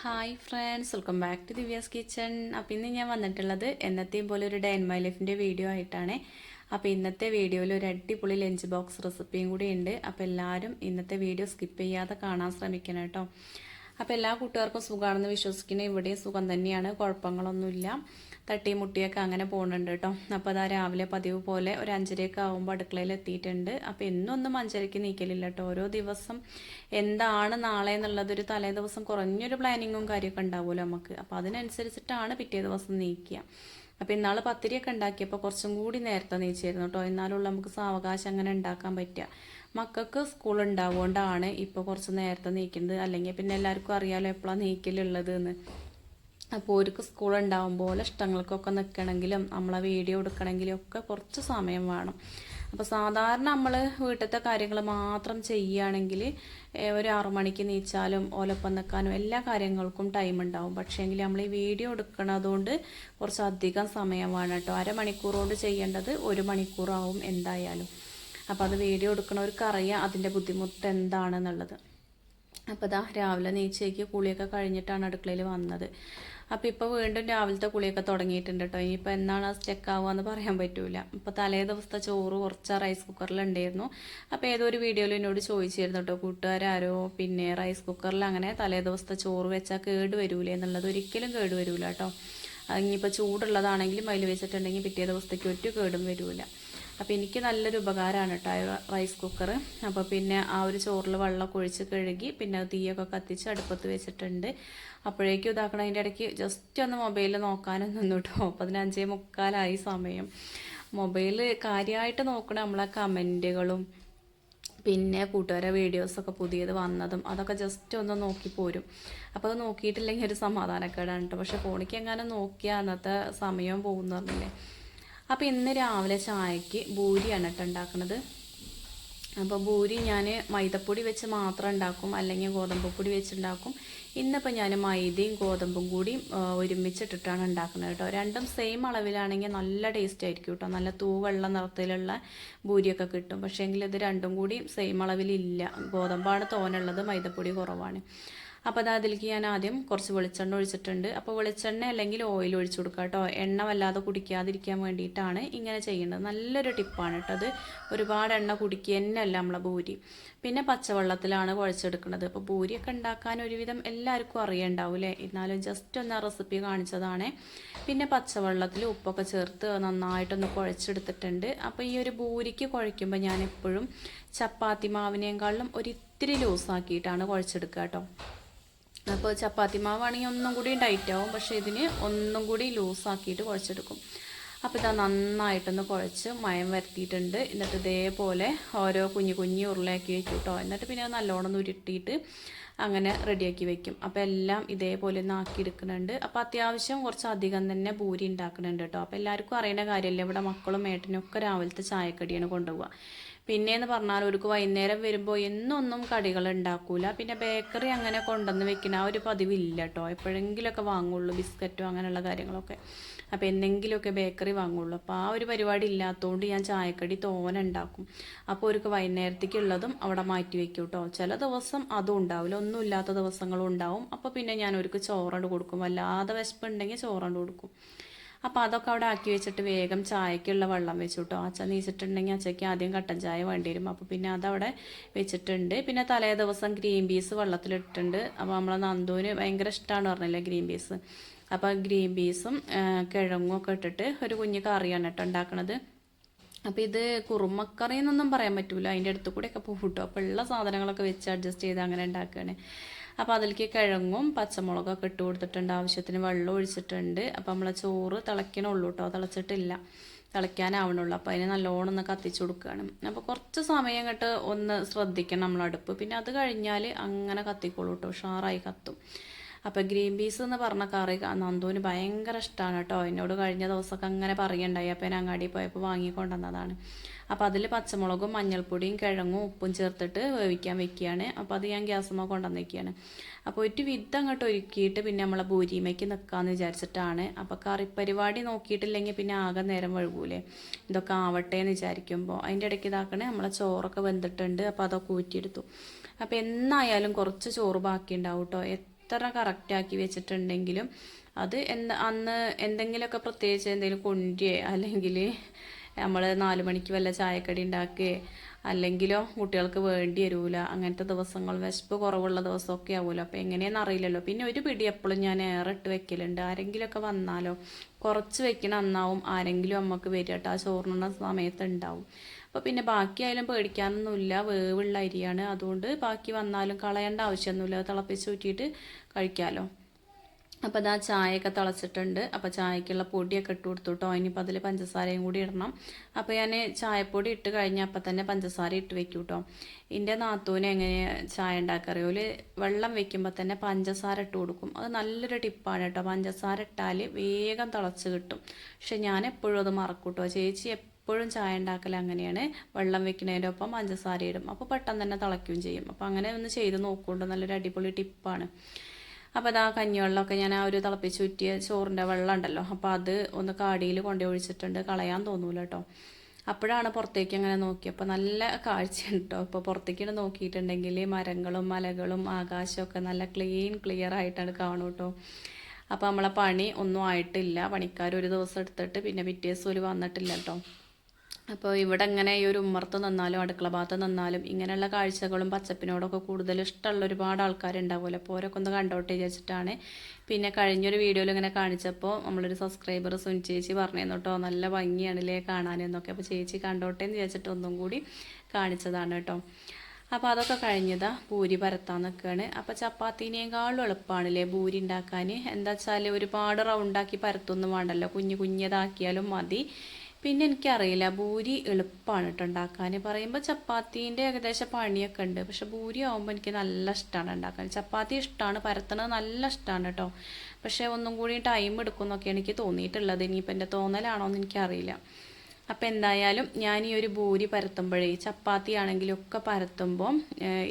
Hi friends welcome back to Divya's kitchen അപ്പോൾ ഇന്ന് ഞാൻ വന്നിട്ടുള്ളത് എന്നത്തെയും പോലെ ഒരു ഡേ ഇൻ മൈ ലൈഫിന്റെ വീഡിയോ ആയിട്ടാണ്. അപ്പോൾ ഇന്നത്തെ വീഡിയോയിൽ ഒരു അടിപൊളി ലഞ്ച് ബോക്സ് റെസിപ്പിയും കൂടി ഉണ്ട്. അപ്പോൾ എല്ലാവരും ഇന്നത്തെ വീഡിയോ സ്കിപ്പ് ചെയ്യാതെ കാണാൻ ശ്രമിക്കണം കേട്ടോ. അപ്പോൾ എല്ലാ കൂട്ടുകാർക്കും സുഖമാണെന്ന് വിശ്വസിക്കുന്ന ഇവിടെ സുഖം തന്നെയാണ്. കുഴപ്പങ്ങളൊന്നുമില്ല. തട്ടി മുട്ടിയൊക്കെ അങ്ങനെ പോകുന്നുണ്ട് കേട്ടോ. അപ്പോൾ അതാ രാവിലെ പതിവ് പോലെ ഒരു അഞ്ചരയൊക്കെ ആകുമ്പോൾ അടുക്കളയിൽ എത്തിയിട്ടുണ്ട്. അപ്പോൾ എന്നൊന്നും അഞ്ചരയ്ക്ക് നീക്കലില്ല കേട്ടോ. ഓരോ ദിവസം എന്താണ് നാളെ എന്നുള്ളതൊരു തലേ ദിവസം കുറഞ്ഞൊരു പ്ലാനിങ്ങും കാര്യമൊക്കെ ഉണ്ടാവുമല്ലോ നമുക്ക്. അപ്പോൾ അതിനനുസരിച്ചിട്ടാണ് പിറ്റേ ദിവസം നീക്കുക. അപ്പോൾ ഇന്നാൾ പത്തിരിയൊക്കെ ഉണ്ടാക്കിയപ്പോൾ കുറച്ചും കൂടി നേരത്തെ നീച്ചായിരുന്നു കേട്ടോ എന്നാലുള്ള നമുക്ക് സാവകാശം അങ്ങനെ ഉണ്ടാക്കാൻ പറ്റുക മക്കൾക്ക് സ്കൂൾ ഉണ്ടാവുകൊണ്ടാണ് ഇപ്പോൾ കുറച്ച് നേരത്തെ നീക്കുന്നത്. അല്ലെങ്കിൽ പിന്നെ എല്ലാവർക്കും അറിയാലോ എപ്പോഴാണ് നീക്കലുള്ളത് എന്ന്. അപ്പോൾ ഓർക്ക് സ്കൂൾ ഉണ്ടാകുമ്പോൾ ഇഷ്ടങ്ങൾക്കൊക്കെ നിൽക്കണമെങ്കിലും നമ്മളെ വീഡിയോ എടുക്കണമെങ്കിലും ഒക്കെ കുറച്ച് സമയം വേണം. അപ്പോൾ സാധാരണ നമ്മൾ വീട്ടിലത്തെ കാര്യങ്ങൾ മാത്രം ചെയ്യുകയാണെങ്കിൽ ഒരു ആറു മണിക്ക് നീച്ചാലും ഓലപ്പം നിൽക്കാനും എല്ലാ കാര്യങ്ങൾക്കും ടൈം ഉണ്ടാവും. പക്ഷേങ്കിൽ നമ്മൾ ഈ വീഡിയോ എടുക്കണതുകൊണ്ട് കുറച്ച് അധികം സമയമാണ് കേട്ടോ. അരമണിക്കൂർ കൊണ്ട് ചെയ്യേണ്ടത് ഒരു മണിക്കൂറാവും എന്തായാലും. അപ്പോൾ അത് വീഡിയോ എടുക്കണവർക്ക് അറിയാം അതിന്റെ ബുദ്ധിമുട്ട് എന്താണെന്നുള്ളത്. അപ്പോൾ ഇതാ രാവിലെ നീച്ചയ്ക്ക് കുളിയൊക്കെ കഴിഞ്ഞിട്ടാണ് അടുക്കളയിൽ വന്നത്. അപ്പോൾ ഇപ്പോൾ വീണ്ടും രാവിലത്തെ കുളിയൊക്കെ തുടങ്ങിയിട്ടുണ്ട് കേട്ടോ ഇനിയിപ്പോൾ എന്നാണ് സ്റ്റെക്ക് ആവുക എന്ന് പറയാൻ പറ്റൂല. ഇപ്പോൾ തലേ ദിവസത്തെ ചോറ് കുറച്ച് റൈസ് കുക്കറിലുണ്ടായിരുന്നു അപ്പോൾ ഏതോ ഒരു വീഡിയോയിൽ എന്നോട് ചോദിച്ചിരുന്നു കേട്ടോ കൂട്ടുകാരോ പിന്നെ റൈസ് കുക്കറിൽ അങ്ങനെ തലേ ദിവസത്തെ ചോറ് വെച്ചാൽ കേട് വരൂലേ? എന്നുള്ളത് ഒരിക്കലും കേട് വരൂല കേട്ടോ ഇനിയിപ്പോൾ ചൂടുള്ളതാണെങ്കിലും അതിൽ വെച്ചിട്ടുണ്ടെങ്കിൽ പിറ്റേ ദിവസത്തേക്ക് ഒറ്റ കേടും വരൂല. അപ്പോൾ എനിക്ക് നല്ലൊരു ഉപകാരമാണ് കേട്ടോ റൈസ് കുക്കർ അപ്പോൾ പിന്നെ ആ ഒരു ചോറിൽ വെള്ളം ഒഴിച്ച് കഴുകി പിന്നെ തീയൊക്കെ കത്തിച്ച് അടുപ്പത്ത് വെച്ചിട്ടുണ്ട്. അപ്പോഴേക്കും ഇതാക്കണം. അതിന്റെ ഇടയ്ക്ക് ജസ്റ്റ് ഒന്ന് മൊബൈലിൽ നോക്കാനും നിന്നു കേട്ടോ പതിനഞ്ചേ മുക്കാലായി സമയം. മൊബൈൽ കാര്യമായിട്ട് നോക്കണ നമ്മളെ കമന്റുകളും പിന്നെ കൂട്ടുകാരെ വീഡിയോസൊക്കെ പുതിയത് വന്നതും അതൊക്കെ ജസ്റ്റ് ഒന്ന് നോക്കി പോരും. അപ്പോൾ അത് നോക്കിയിട്ടില്ലെങ്കിൽ ഒരു സമാധാനക്കേടാണ് കേട്ടോ പക്ഷേ ഫോണിക്ക് എങ്ങനെ നോക്കിയാൽ അന്നത്തെ സമയം പോകുന്നു അപ്പോൾ ഇന്ന് രാവിലെ ചായക്ക് ബൂരിയാണ് കേട്ടോ ഉണ്ടാക്കുന്നത് അപ്പോൾ ബൂരി ഞാൻ മൈദപ്പൊടി വെച്ച് മാത്രം ഉണ്ടാക്കും അല്ലെങ്കിൽ ഗോതമ്പ് പൊടി വെച്ചുണ്ടാക്കും ഇന്നിപ്പോൾ ഞാൻ മൈദയും ഗോതമ്പും കൂടി ഒരുമിച്ചിട്ടിട്ടാണ് ഉണ്ടാക്കുന്നത് കേട്ടോ രണ്ടും സെയിം അളവിലാണെങ്കിൽ നല്ല ടേസ്റ്റ് ആയിരിക്കും കേട്ടോ നല്ല തൂവെള്ള നിറത്തിലുള്ള ബൂരിയൊക്കെ കിട്ടും. പക്ഷേ എങ്കിൽ ഇത് രണ്ടും കൂടി സെയിം അളവിലില്ല. ഗോതമ്പാണ് തോനുള്ളത് മൈദപ്പൊടി കുറവാണ്. അപ്പോൾ അത് അതിലേക്ക് ഞാൻ ആദ്യം കുറച്ച് വെളിച്ചെണ്ണ ഒഴിച്ചിട്ടുണ്ട്. അപ്പോൾ വെളിച്ചെണ്ണ അല്ലെങ്കിൽ ഓയിൽ ഒഴിച്ചു കൊടുക്കുക കേട്ടോ. എണ്ണ വല്ലാതെ കുടിക്കാതിരിക്കാൻ വേണ്ടിയിട്ടാണ് ഇങ്ങനെ ചെയ്യേണ്ടത് നല്ലൊരു ടിപ്പാണ് കേട്ടോ അത്. ഒരുപാട് എണ്ണ കുടിക്കുക തന്നെയല്ല നമ്മളെ ഭൂരി. പിന്നെ പച്ചവെള്ളത്തിലാണ് കുഴച്ചെടുക്കുന്നത്. അപ്പോൾ ഭൂരിയൊക്കെ ഉണ്ടാക്കാൻ ഒരുവിധം എല്ലാവർക്കും അറിയണ്ടാവും അല്ലേ? എന്നാലും ജസ്റ്റ് ഒന്ന് ആ റെസിപ്പി കാണിച്ചതാണ്. പിന്നെ പച്ചവെള്ളത്തിൽ ഉപ്പൊക്കെ ചേർത്ത് നന്നായിട്ടൊന്ന് കുഴച്ചെടുത്തിട്ടുണ്ട്. അപ്പോൾ ഈ ഒരു ഭൂരിക്ക് കുഴയ്ക്കുമ്പോൾ ഞാൻ എപ്പോഴും ചപ്പാത്തി മാവിനേക്കാളും ഒരിത്തിരി ലൂസാക്കിയിട്ടാണ് കുഴച്ചെടുക്കുക കേട്ടോ. അപ്പോൾ ചപ്പാത്തി മാവാണെങ്കിൽ ഒന്നും കൂടി ടൈറ്റ് ആവും പക്ഷേ ഇതിന് ഒന്നും കൂടി ലൂസാക്കിയിട്ട് കുഴച്ചെടുക്കും. അപ്പോൾ ഇതാ നന്നായിട്ടൊന്ന് കുഴച്ച് മയം വരുത്തിയിട്ടുണ്ട്. എന്നിട്ട് ഇതേപോലെ ഓരോ കുഞ്ഞു കുഞ്ഞു ഉരുളയാക്കി വെക്കും കേട്ടോ. എന്നിട്ട് പിന്നെ നല്ലോണം ഉരുട്ടിയിട്ട് അങ്ങനെ റെഡിയാക്കി വെക്കും. അപ്പോൾ എല്ലാം ഇതേപോലെ ഒന്ന് ആക്കിയെടുക്കുന്നുണ്ട്. അപ്പോൾ അത്യാവശ്യം കുറച്ച് അധികം തന്നെ പൂരി ഉണ്ടാക്കുന്നുണ്ട് കേട്ടോ. അപ്പോൾ എല്ലാവർക്കും അറിയേണ്ട കാര്യമല്ലേ? ഇവിടെ മക്കളും ഏട്ടനും ഒക്കെ രാവിലത്തെ ചായക്കടിയാണ് കൊണ്ടുപോവുക. പിന്നെയെന്ന് പറഞ്ഞാൽ ഒരുക്ക് വൈകുന്നേരം വരുമ്പോൾ എന്നൊന്നും കടികൾ ഉണ്ടാക്കൂല പിന്നെ ബേക്കറി അങ്ങനെ കൊണ്ടുവന്ന് വെക്കുന്ന ആ ഒരു പതിവില്ല കേട്ടോ എപ്പോഴെങ്കിലുമൊക്കെ വാങ്ങുള്ളൂ ബിസ്ക്കറ്റോ അങ്ങനെയുള്ള കാര്യങ്ങളൊക്കെ. അപ്പോൾ എന്തെങ്കിലുമൊക്കെ ബേക്കറി വാങ്ങുള്ളൂ. അപ്പോൾ ആ ഒരു പരിപാടി ഇല്ലാത്തതുകൊണ്ട് ഞാൻ ചായക്കടി തോന ഉണ്ടാക്കും അപ്പോൾ ഒരുക്ക് വൈകുന്നേരത്തേക്കുള്ളതും അവിടെ മാറ്റി വെക്കും കേട്ടോ ചില ദിവസം അതും ഉണ്ടാവില്ല ഒന്നും ഇല്ലാത്ത ദിവസങ്ങളും ഉണ്ടാവും. അപ്പോൾ പിന്നെ ഞാൻ ഒരുക്ക് ചോറണ്ട് കൊടുക്കും. വല്ലാതെ വിശപ്പുണ്ടെങ്കിൽ ചോറണ്ട് കൊടുക്കും. അപ്പോൾ അതൊക്കെ അവിടെ ആക്കി വെച്ചിട്ട് വേഗം ചായക്കുള്ള വെള്ളം വെച്ചു കേട്ടോ അച്ഛൻ നീച്ചിട്ടുണ്ടെങ്കിൽ അച്ഛയ്ക്ക് ആദ്യം കട്ടൻ ചായ വേണ്ടി വരും അപ്പോൾ പിന്നെ അതവിടെ വെച്ചിട്ടുണ്ട്. പിന്നെ തലേ ദിവസം ഗ്രീൻ പീസ് വെള്ളത്തിലിട്ടിട്ടുണ്ട്. അപ്പോൾ നമ്മളെ നന്ദുവിന് ഭയങ്കര ഇഷ്ടമാണ് പറഞ്ഞില്ലേ ഗ്രീൻ പീസ്. അപ്പോൾ ഗ്രീൻ പീസും കിഴങ്ങും ഒക്കെ ഇട്ടിട്ട് ഒരു കുഞ്ഞു കറിയാണ് കേട്ടോ ഉണ്ടാക്കണത്. അപ്പോൾ ഇത് കുറുമക്കറി എന്നൊന്നും പറയാൻ പറ്റൂല. അതിന്റെ അടുത്ത് കൂടെയൊക്കെ പോകും കേട്ടോ അപ്പോൾ ഉള്ള സാധനങ്ങളൊക്കെ വെച്ച് അഡ്ജസ്റ്റ് ചെയ്ത് അങ്ങനെ ഉണ്ടാക്കുകയാണ് അപ്പോൾ അതിലേക്ക് കിഴങ്ങും പച്ചമുളകൊക്കെ ഇട്ട് കൊടുത്തിട്ടുണ്ട്. ആവശ്യത്തിന് വെള്ളം ഒഴിച്ചിട്ടുണ്ട്. അപ്പോൾ നമ്മളെ ചോറ് തിളയ്ക്കണുള്ളൂ കേട്ടോ തിളച്ചിട്ടില്ല. തിളയ്ക്കാനാവണുള്ളൂ. അപ്പോൾ അതിന് നല്ലോണം ഒന്ന് കത്തിച്ചു കൊടുക്കുകയാണ് അപ്പോൾ കുറച്ച് സമയം കേട്ട് ഒന്ന് ശ്രദ്ധിക്കണം നമ്മൾ അടുപ്പ് പിന്നെ അത് കഴിഞ്ഞാൽ അങ്ങനെ കത്തിക്കോളൂ കേട്ടോ ഉഷാറായി കത്തും. അപ്പോൾ ഗ്രീൻ പീസ് എന്ന് പറഞ്ഞ കറി നന്ദുവിന് ഭയങ്കര ഇഷ്ടമാണ് കേട്ടോ. എന്നോട് കഴിഞ്ഞ ദിവസമൊക്കെ അങ്ങനെ പറയുണ്ടായി അപ്പോൾ ഞാൻ അങ്ങാടി പോയപ്പോൾ വാങ്ങിക്കൊണ്ടുവന്നതാണ്. അപ്പോൾ അതിൽ പച്ചമുളകും മഞ്ഞൾപ്പൊടിയും കിഴങ്ങും ഉപ്പും ചേർത്തിട്ട് വേവിക്കാൻ വെക്കുകയാണ്. അപ്പോൾ അത് ഞാൻ ഗ്യാസുമ്മ കൊണ്ടുവന്ന് വെക്കുകയാണ് അപ്പോൾ ഒരു വിധം അങ്ങോട്ട് ഒരുക്കിയിട്ട് പിന്നെ നമ്മളെ ഭൂരിമയ്ക്ക് നിൽക്കാമെന്ന് വിചാരിച്ചിട്ടാണ്. അപ്പോൾ കറി പരിപാടി നോക്കിയിട്ടില്ലെങ്കിൽ പിന്നെ ആകെ നേരം വഴുകൂലേ. ഇതൊക്കെ ആവട്ടെ എന്ന് വിചാരിക്കുമ്പോൾ അതിന്റെ ഇടയ്ക്ക് ഇതാക്കണേ നമ്മളെ ചോറൊക്കെ വെന്തിട്ടുണ്ട്. അപ്പോൾ അതൊക്കെ ഊറ്റിയെടുത്തു. അപ്പോൾ എന്നായാലും കുറച്ച് ചോറ് ബാക്കി ഉണ്ടാവും കേട്ടോ. എത്ര കറക്റ്റാക്കി വെച്ചിട്ടുണ്ടെങ്കിലും അത് എന്താ അന്ന് എന്തെങ്കിലുമൊക്കെ പ്രത്യേകിച്ച് എന്തെങ്കിലും കൊണ്ടിയേ അല്ലെങ്കിൽ നമ്മൾ നാല് മണിക്ക് വല്ല ചായക്കടി ഉണ്ടാക്കുകയെ അല്ലെങ്കിലോ കുട്ടികൾക്ക് വേണ്ടി വരൂല അങ്ങനത്തെ ദിവസങ്ങൾ വിശപ്പ് കുറവുള്ള ദിവസമൊക്കെ ആവുമല്ലോ. അപ്പോൾ എങ്ങനെയാണെന്ന് അറിയില്ലല്ലോ. പിന്നെ ഒരു പിടി എപ്പോഴും ഞാൻ ഏറെ ഇട്ട് വെക്കലുണ്ട്. ആരെങ്കിലുമൊക്കെ വന്നാലോ കുറച്ച് വെക്കണ അന്നാവും ആരെങ്കിലും അമ്മയ്ക്ക് വരിക കേട്ടോ ആ ചോറിനുള്ള സമയത്ത് ഉണ്ടാവും. അപ്പോൾ പിന്നെ ബാക്കിയായാലും പേടിക്കാനൊന്നുമില്ല. വേവുള്ള അരിയാണ്. അതുകൊണ്ട് ബാക്കി വന്നാലും കളയേണ്ട ആവശ്യമൊന്നുമില്ല. തിളപ്പിച്ച് ഊറ്റിയിട്ട് കഴിക്കാമല്ലോ അപ്പോൾ അതാ ചായയൊക്കെ തിളച്ചിട്ടുണ്ട്. അപ്പോൾ ചായക്കുള്ള പൊടിയൊക്കെ ഇട്ട് കൊടുത്തു കേട്ടോ ഇനിയിപ്പോൾ അതിൽ പഞ്ചസാരയും കൂടി ഇടണം. അപ്പോൾ ഞാൻ ചായപ്പൊടി ഇട്ട് കഴിഞ്ഞാൽ അപ്പം തന്നെ പഞ്ചസാര ഇട്ട് വെക്കും കേട്ടോ എന്റെ നാത്തൂന് എങ്ങനെ ചായ ഉണ്ടാക്കറിയോ വെള്ളം വെക്കുമ്പോൾ തന്നെ പഞ്ചസാര ഇട്ട് കൊടുക്കും. അത് നല്ലൊരു ടിപ്പാണ് കേട്ടോ പഞ്ചസാര ഇട്ടാൽ വേഗം തിളച്ച് കിട്ടും. പക്ഷെ ഞാൻ എപ്പോഴും അത് മറക്കും കേട്ടോ ചേച്ചി എപ്പോഴും ചായ ഉണ്ടാക്കൽ അങ്ങനെയാണ്. വെള്ളം വെക്കുന്നതിന്റെ ഒപ്പം പഞ്ചസാര ഇടും അപ്പോൾ പെട്ടെന്ന് തന്നെ തിളയ്ക്കുകയും ചെയ്യും. അപ്പോൾ അങ്ങനെ ഒന്ന് ചെയ്ത് നോക്കുന്നുണ്ട്. നല്ലൊരു അടിപൊളി ടിപ്പാണ്. അപ്പോൾ അതാ കഞ്ഞിവെള്ളമൊക്കെ ഞാൻ ആ ഒരു തിളപ്പിച്ച് ചുറ്റിയ ചോറിന്റെ വെള്ളം ഉണ്ടല്ലോ. അപ്പോൾ അത് ഒന്ന് കാടിയിൽ കൊണ്ടു ഒഴിച്ചിട്ടുണ്ട്. കളയാൻ തോന്നൂല കേട്ടോ അപ്പോഴാണ് പുറത്തേക്ക് അങ്ങനെ നോക്കിയപ്പോൾ നല്ല കാഴ്ചയുണ്ട് കേട്ടോ ഇപ്പോൾ പുറത്തേക്ക് നോക്കിയിട്ടുണ്ടെങ്കിൽ മരങ്ങളും മലകളും ആകാശമൊക്കെ നല്ല ക്ലീൻ ക്ലിയർ ആയിട്ടാണ് കാണും കേട്ടോ അപ്പോൾ നമ്മളെ പണി ഒന്നും ആയിട്ടില്ല. പണിക്കാർ ഒരു ദിവസം എടുത്തിട്ട് പിന്നെ പിറ്റേ ദിവസം ഒരു വന്നിട്ടില്ല കേട്ടോ അപ്പോൾ ഇവിടെ ഇങ്ങനെ ഈ ഒരു ഉമ്മർത്ത് നിന്നാലും അടുക്കള ഭാഗത്ത് നിന്നാലും ഇങ്ങനെയുള്ള കാഴ്ചകളും പച്ചപ്പിനോടൊക്കെ കൂടുതൽ ഇഷ്ടമുള്ള ഒരുപാട് ആൾക്കാരുണ്ടാവുമല്ലോ. അപ്പോൾ ഓരൊക്കെ ഒന്ന് കണ്ടോട്ട് വിചാരിച്ചിട്ടാണ്. പിന്നെ കഴിഞ്ഞൊരു വീഡിയോയിൽ ഇങ്ങനെ കാണിച്ചപ്പോൾ നമ്മളൊരു സബ്സ്ക്രൈബർ സുൻ ചേച്ചി പറഞ്ഞു കേട്ടോ നല്ല ഭംഗിയാണല്ലേ കാണാനെന്നൊക്കെ അപ്പോൾ ചേച്ചി കണ്ടോട്ടെ എന്ന് വിചാരിച്ചിട്ട് ഒന്നും കൂടി കാണിച്ചതാണ് കേട്ടോ. അപ്പോൾ അതൊക്കെ കഴിഞ്ഞതാ പൂരി പരത്താൻ നിൽക്കുകയാണ്. അപ്പോൾ ചപ്പാത്തിനേക്കാളും എളുപ്പമാണല്ലേ പൂരി ഉണ്ടാക്കാൻ. എന്താ വെച്ചാൽ ഒരുപാട് റൗണ്ടാക്കി പരത്തൊന്നും വേണ്ടല്ലോ. കുഞ്ഞു കുഞ്ഞതാക്കിയാലും മതി. പിന്നെ എനിക്കറിയില്ല ഭൂരി എളുപ്പമാണ് കേട്ടോ ഉണ്ടാക്കാൻ. പറയുമ്പോൾ ചപ്പാത്തീന്റെ ഏകദേശം പണിയൊക്കെ ഉണ്ട്. പക്ഷെ ഭൂരി ആകുമ്പോൾ എനിക്ക് നല്ല ഇഷ്ടമാണ് ഉണ്ടാക്കാൻ. ചപ്പാത്തി ഇഷ്ടമാണ് പരത്തണത് നല്ല ഇഷ്ടമാണ് കേട്ടോ പക്ഷേ ഒന്നും കൂടി ടൈം എടുക്കും എന്നൊക്കെയാണ് എനിക്ക് തോന്നിയിട്ടുള്ളത്. ഇനിയിപ്പോൾ എന്റെ തോന്നലാണോ എന്ന് എനിക്കറിയില്ല. അപ്പോൾ എന്തായാലും ഞാൻ ഈ ഒരു ഭൂരി പരത്തുമ്പോഴേ ചപ്പാത്തി ആണെങ്കിലും ഒക്കെ പരത്തുമ്പോൾ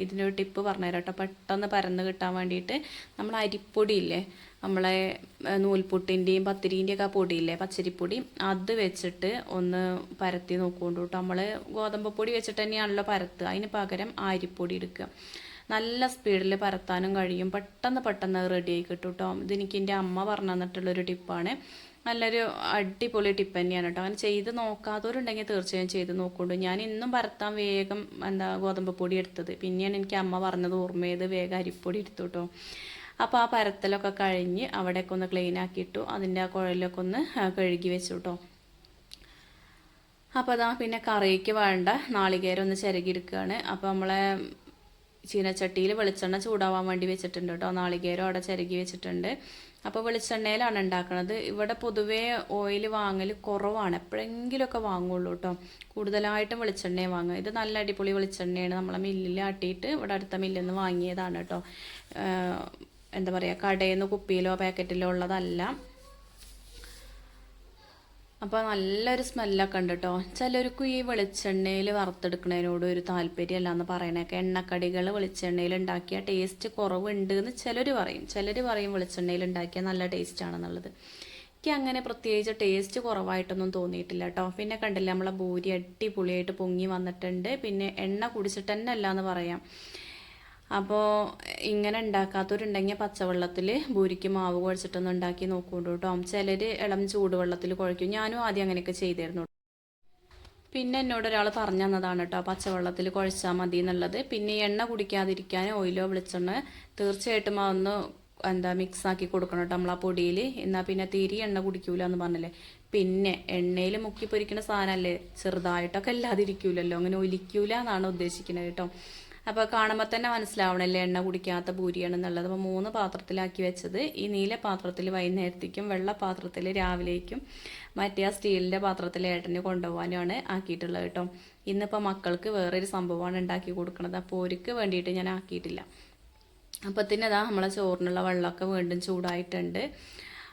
ഇതിനൊരു ടിപ്പ് പറഞ്ഞുതരാം കേട്ടോ പെട്ടെന്ന് പരന്ന് കിട്ടാൻ വേണ്ടിയിട്ട് നമ്മൾ അരിപ്പൊടി ഇല്ലേ നമ്മളെ നൂൽപുട്ടിന്റെയും പത്തിരിന്റെയൊക്കെ പൊടിയില്ലേ പച്ചരിപ്പൊടി അത് വെച്ചിട്ട് ഒന്ന് പരത്തി നോക്കുകൊണ്ട് കേട്ടോ നമ്മൾ ഗോതമ്പ് പൊടി വെച്ചിട്ട് തന്നെയാണല്ലോ പരത്തുക അതിന് പകരം ആരിപ്പൊടി എടുക്കുക നല്ല സ്പീഡിൽ പരത്താനും കഴിയും. പെട്ടെന്ന് പെട്ടെന്ന് റെഡിയായി കിട്ടും കേട്ടോ ഇതെനിക്ക് എന്റെ അമ്മ പറഞ്ഞു തന്നിട്ടുള്ളൊരു ടിപ്പാണ്. നല്ലൊരു അടിപൊളി ടിപ്പ് തന്നെയാണ് കേട്ടോ അങ്ങനെ ചെയ്ത് നോക്കാത്തവരുണ്ടെങ്കിൽ തീർച്ചയായും ചെയ്ത് നോക്കുള്ളൂ ഞാൻ ഇന്നും പരത്താൻ വേഗം എന്താ ഗോതമ്പ് പൊടി എടുത്തത്. പിന്നെയാണ് എനിക്ക് അമ്മ പറഞ്ഞത് ഓർമ്മയത് വേഗം അരിപ്പൊടി എടുത്തു കേട്ടോ അപ്പോൾ ആ പരത്തലൊക്കെ കഴിഞ്ഞ് അവിടെയൊക്കെ ഒന്ന് ക്ലീൻ ആക്കിയിട്ടു അതിന്റെ ആ കുഴലൊക്കെ ഒന്ന് കഴുകി വെച്ചു കേട്ടോ അപ്പോൾ അതാ പിന്നെ കറിക്ക് വേണ്ട നാളികേരം ഒന്ന് ചിരകിയെടുക്കുകയാണ് അപ്പോൾ നമ്മളെ ചീനച്ചട്ടിയിൽ വെളിച്ചെണ്ണ ചൂടാവാൻ വേണ്ടി വെച്ചിട്ടുണ്ട് കേട്ടോ നാളികേരം അവിടെ ചിരകി വെച്ചിട്ടുണ്ട്. അപ്പോൾ വെളിച്ചെണ്ണയിലാണ് ഉണ്ടാക്കുന്നത് ഇവിടെ പൊതുവേ ഓയിൽ വാങ്ങൽ കുറവാണ്. എപ്പോഴെങ്കിലുമൊക്കെ വാങ്ങുള്ളൂ കേട്ടോ കൂടുതലായിട്ടും വെളിച്ചെണ്ണയെ വാങ്ങുക. ഇത് നല്ല അടിപൊളി വെളിച്ചെണ്ണയാണ്. നമ്മളെ മില്ലിൽ ആട്ടിയിട്ട് ഇവിടെ അടുത്ത മില്ലിൽ നിന്ന് വാങ്ങിയതാണ് കേട്ടോ എന്താ പറയുക കടയിൽ നിന്ന് കുപ്പിയിലോ പാക്കറ്റിലോ ഉള്ളതല്ല. അപ്പോൾ നല്ലൊരു സ്മെല്ലൊക്കെ ഉണ്ട് കേട്ടോ ചിലർക്കും ഈ വെളിച്ചെണ്ണയിൽ വറുത്തെടുക്കുന്നതിനോട് ഒരു താല്പര്യമല്ല എന്ന് പറയണേക്കെ. എണ്ണക്കടികൾ വെളിച്ചെണ്ണയിൽ ഉണ്ടാക്കിയ ടേസ്റ്റ് കുറവുണ്ട് എന്ന് ചിലർ പറയും. ചിലർ പറയും വെളിച്ചെണ്ണയിൽ ഉണ്ടാക്കിയ നല്ല ടേസ്റ്റ് ആണെന്നുള്ളത്. എനിക്ക് അങ്ങനെ പ്രത്യേകിച്ച് ടേസ്റ്റ് കുറവായിട്ടൊന്നും തോന്നിയിട്ടില്ല കേട്ടോ പിന്നെ കണ്ടില്ല നമ്മളെ ഭൂരി അടിപൊളിയായിട്ട് പൊങ്ങി വന്നിട്ടുണ്ട്. പിന്നെ എണ്ണ കുടിച്ചിട്ട് തന്നെ അല്ല എന്ന് പറയാം. അപ്പോൾ ഇങ്ങനെ ഉണ്ടാക്കാത്തവരുണ്ടെങ്കിൽ പച്ചവെള്ളത്തിൽ ഭൂരിക്ക് മാവ് കുഴച്ചിട്ടൊന്നും ഉണ്ടാക്കി നോക്കുകൊണ്ടു കേട്ടോ ചിലർ ഇളം ചൂടുവെള്ളത്തിൽ കുഴയ്ക്കും. ഞാനും ആദ്യം അങ്ങനെയൊക്കെ ചെയ്തിരുന്നു. പിന്നെ എന്നോട് ഒരാൾ പറഞ്ഞു തന്നതാണ് കേട്ടോ പച്ചവെള്ളത്തിൽ കുഴച്ചാൽ മതി എന്നുള്ളത്. പിന്നെ എണ്ണ കുടിക്കാതിരിക്കാൻ ഓയിലോ വെളിച്ചെണ്ണ തീർച്ചയായിട്ടും അതൊന്ന് എന്താ മിക്സ് ആക്കി കൊടുക്കണം കേട്ടോ നമ്മൾ ആ പൊടിയിൽ എന്നാൽ പിന്നെ തിരി എണ്ണ കുടിക്കൂല എന്ന് പറഞ്ഞല്ലേ? പിന്നെ എണ്ണയിൽ മുക്കി പൊരിക്കുന്ന സാധനമല്ലേ ചെറുതായിട്ടൊക്കെ അല്ലാതിരിക്കൂലല്ലോ. അങ്ങനെ ഒലിക്കൂല എന്നാണ് ഉദ്ദേശിക്കുന്നത് കേട്ടോ അപ്പോൾ കാണുമ്പോൾ തന്നെ മനസ്സിലാവണല്ലേ എണ്ണ കുടിക്കാത്ത പൂരിയാണ് എന്നുള്ളത് അപ്പോൾ മൂന്ന് പാത്രത്തിലാക്കി വെച്ചത്. ഈ നീല പാത്രത്തിൽ വൈകുന്നേരത്തേക്കും വെള്ള പാത്രത്തിൽ രാവിലേക്കും മറ്റേ ആ സ്റ്റീലിന്റെ പാത്രത്തിൽ ഏട്ടന് കൊണ്ടുപോകാനുമാണ് ആക്കിയിട്ടുള്ളത് കേട്ടോ. ഇന്നിപ്പോൾ മക്കൾക്ക് വേറൊരു സംഭവമാണ് ഉണ്ടാക്കി കൊടുക്കുന്നത് അപ്പോൾ ഒരുക്ക് വേണ്ടിയിട്ട് ഞാൻ ആക്കിയിട്ടില്ല. അപ്പോൾ അപ്പത്തിന് അതാ നമ്മളെ ചോറിനുള്ള വെള്ളമൊക്കെ വീണ്ടും ചൂടായിട്ടുണ്ട്.